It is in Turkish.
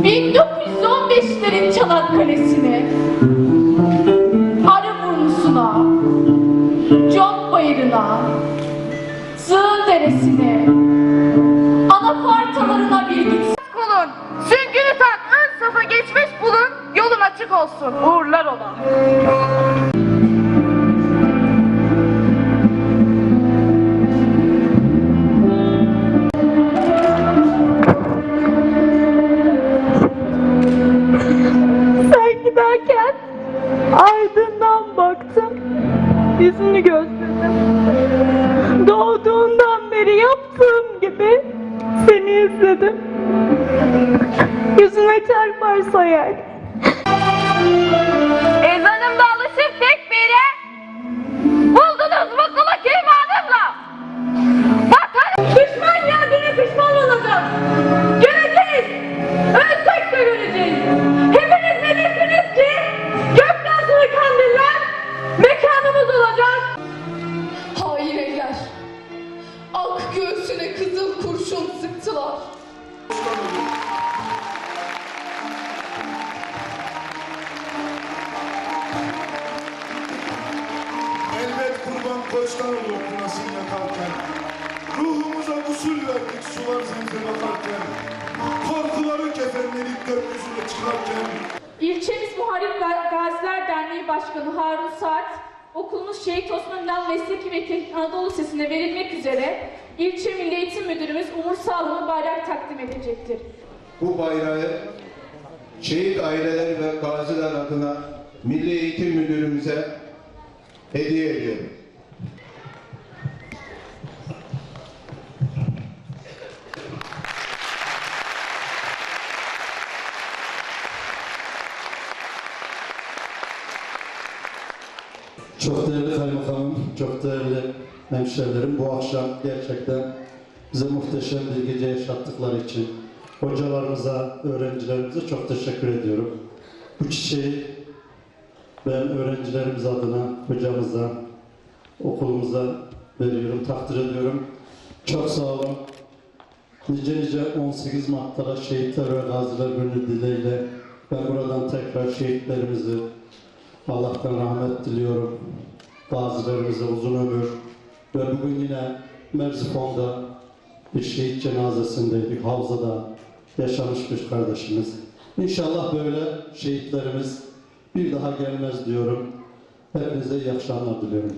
1915'lerin Çanakkale'sine, Arıburnusuna, John Bayırı'na, Sığın Deresi'ne, anafartalarına bir gitsin. Kolun, süngünü tak, ön safa geçmiş bulun, yolun açık olsun, uğurlar olan. Ardından baktım, yüzünü gözledim. Doğduğundan beri yaptığım gibi seni izledim. Yüzüne çarparsa yer. Olur kınasın yakarken Ruhumuza usul verdik sular zemzem akarken Korkuları kefenledik gökyüzüne çıkarken İlçemiz Muharip Ga- Gaziler Derneği Başkanı Harun Saat, okulumuz Şehit Osman İnan Mesleki ve Teknik Anadolu Lisesi'ne verilmek üzere İlçe Milli Eğitim Müdürümüz Umur Sağlam'a bayrak takdim edecektir. Bu bayrağı şehit aileler ve gaziler adına Milli Eğitim Müdürümüze hediye ediyorum. Çok değerli kaymakamım, çok değerli hemşehrilerim bu akşam gerçekten bize muhteşem bir gece yaşattıkları için hocalarımıza, öğrencilerimize çok teşekkür ediyorum. Bu çiçeği ben öğrencilerimiz adına, hocamıza, okulumuza veriyorum, takdir ediyorum. Çok sağ olun. Nice nice 18 Mart'ta şehitler ve gaziler günü dileğiyle ben buradan tekrar şehitlerimizi, Allah'tan rahmet diliyorum. Gazilerimize uzun ömür. Ve bugün yine Merzifon'da bir şehit cenazesindeydik. Havzada yaşamış bir kardeşimiz. İnşallah böyle şehitlerimiz bir daha gelmez diyorum. Hepinize iyi akşamlar diliyorum.